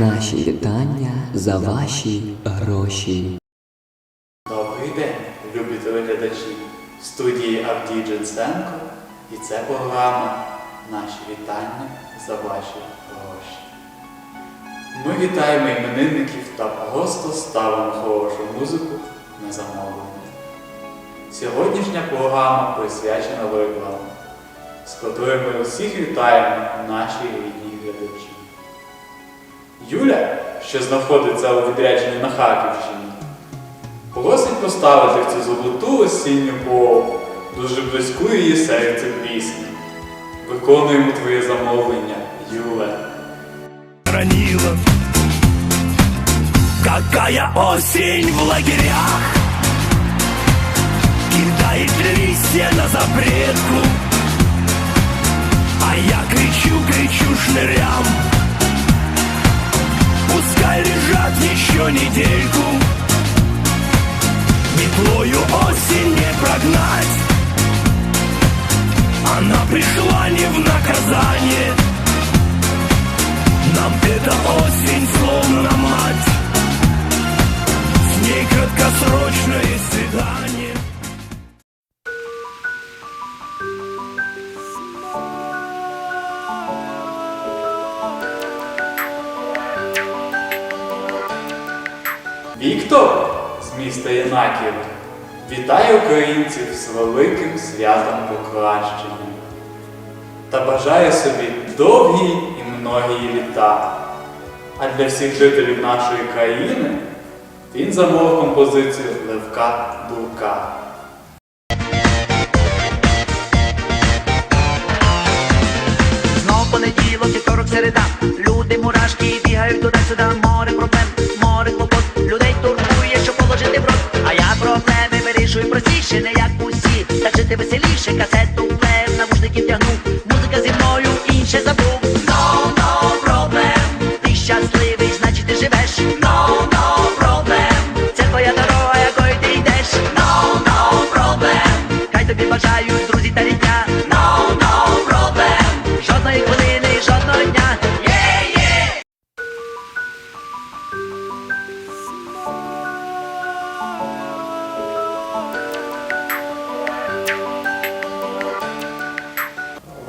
Наші вітання за ваші гроші. Добрий день, любі телеглядачі. Студії Авдій Джинсенко і це програма Наші вітання за ваші гроші. Ми вітаємо іменинників та просто ставимо хорошу музику на замовлення. Сьогоднішня програма присвячена ворогам, з котрою ми усіх вітаємо наші рідні глядачі. Юля, що знаходиться у відрядженні на Харківщині, Просить поставити в цю золоту осінню пору, дуже близьку її серцю пісню. Виконуємо твоє замовлення, Юле. хранила Какая осень в лагерях. Кидает листья на запретку. А я кричу, кричу шнырям Пускай лежат еще недельку. Метлою осень не прогнать. Она пришла не в наказание. Нам эта осень словно мать Віктор з міста Янаків вітає українців з великим святом покращення та бажає собі довгі і многі літа. А для всіх жителів нашої країни він замовив композицію Левка Дурка. Знов понеділок, вівторок, середа. Люди мурашки бігають туди-сюди,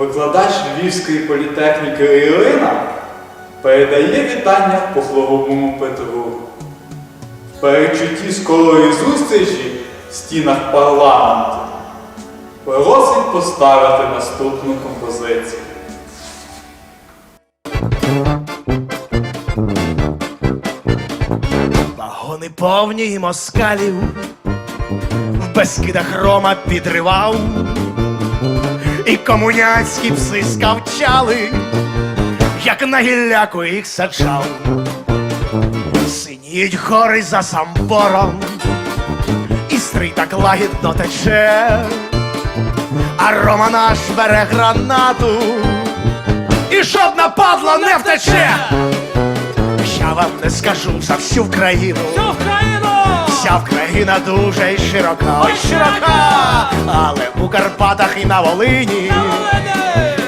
Викладач Львівської політехніки Ірина передає вітання похловому Петру. В перечутті скорої зустрічі в стінах парламенту просить поставити наступну композицію. Вагони повні москалів В безкидах Рома підривав І комуняцькі пси скавчали Як на гілляку їх саджав Синіють гори за самбором І стрий так лагідно тече. А Рома наш бере гранату І жодна падла не втече. Я вам не скажу за всю країну. Вся країна дуже й широка. Ой, широка! Але у Карпатах і на Волині.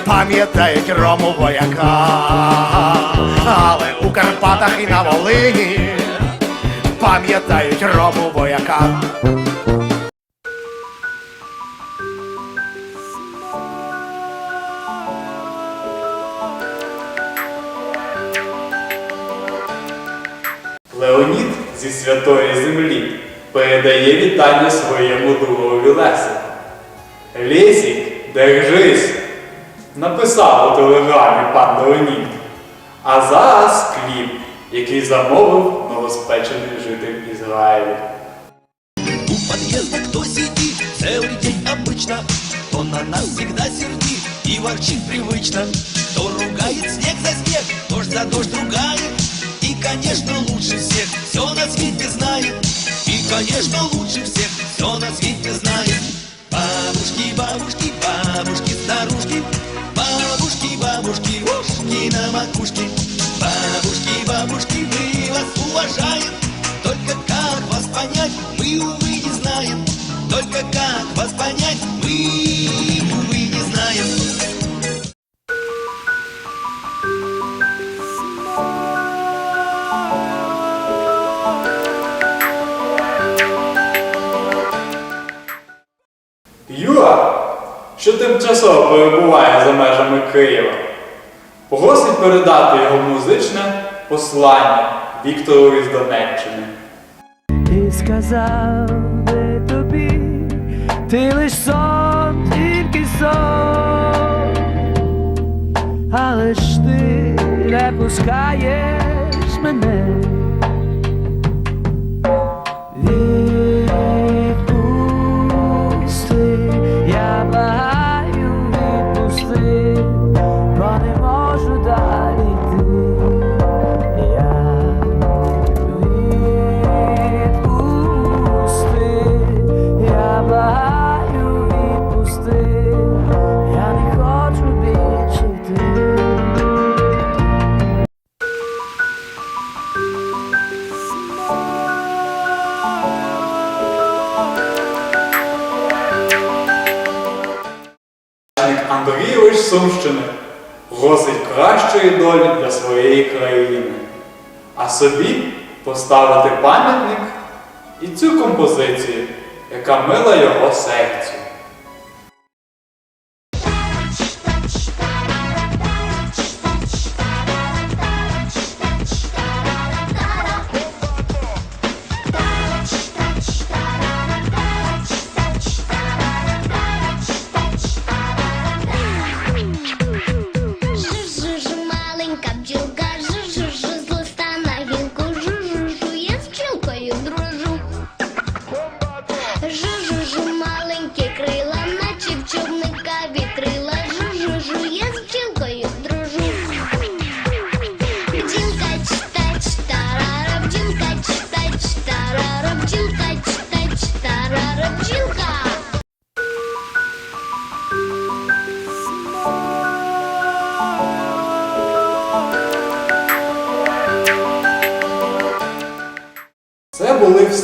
Пам'ятають рому вояка. Але у Карпатах і на Волині. Пам'ятають рому вояка. зі святої землі передає вітання своєму другові Лесику. Лесік, держись! Написав у телеграмі пан Леонід. А зараз кліп, який замовив новоспечений житель Ізраїлю. У подъезда кто сидит целый день обычно, То на нас всегда сердит и ворчит привычно. То ругает снег за снег, дождь за дождь ругает. Конечно, лучше всех все на свете знает. И, конечно, лучше всех все на свете знает. Бабушки, бабушки, бабушки, старушки, Бабушки, бабушки, ушки на макушке. Бабушки, бабушки, мы вас уважаем. Только как вас понять, мы, увы, не знаем. Только как вас понять, хто перебуває за межами Києва. Просить передати його музичне послання Віктору із Донеччини. І сказав би тобі, ти лиш сон, тільки сон, але ж ти не пускаєш мене. Андрійович Сумщини просить кращої долі для своєї країни, а собі поставити пам'ятник і цю композицію, яка мила його серцю.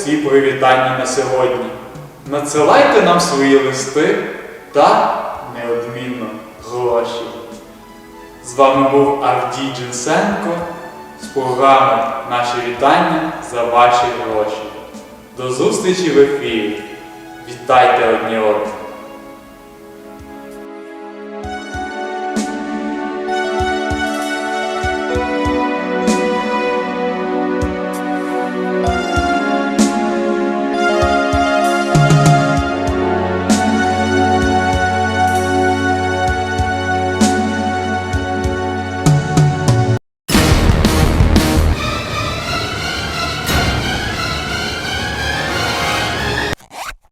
Були вітання на сьогодні. Надсилайте нам свої листи та неодмінно гроші. З вами був Авдій Джинсенко з програми Наші вітання за ваші гроші. До зустрічі в ефірі. Вітайте одні одних!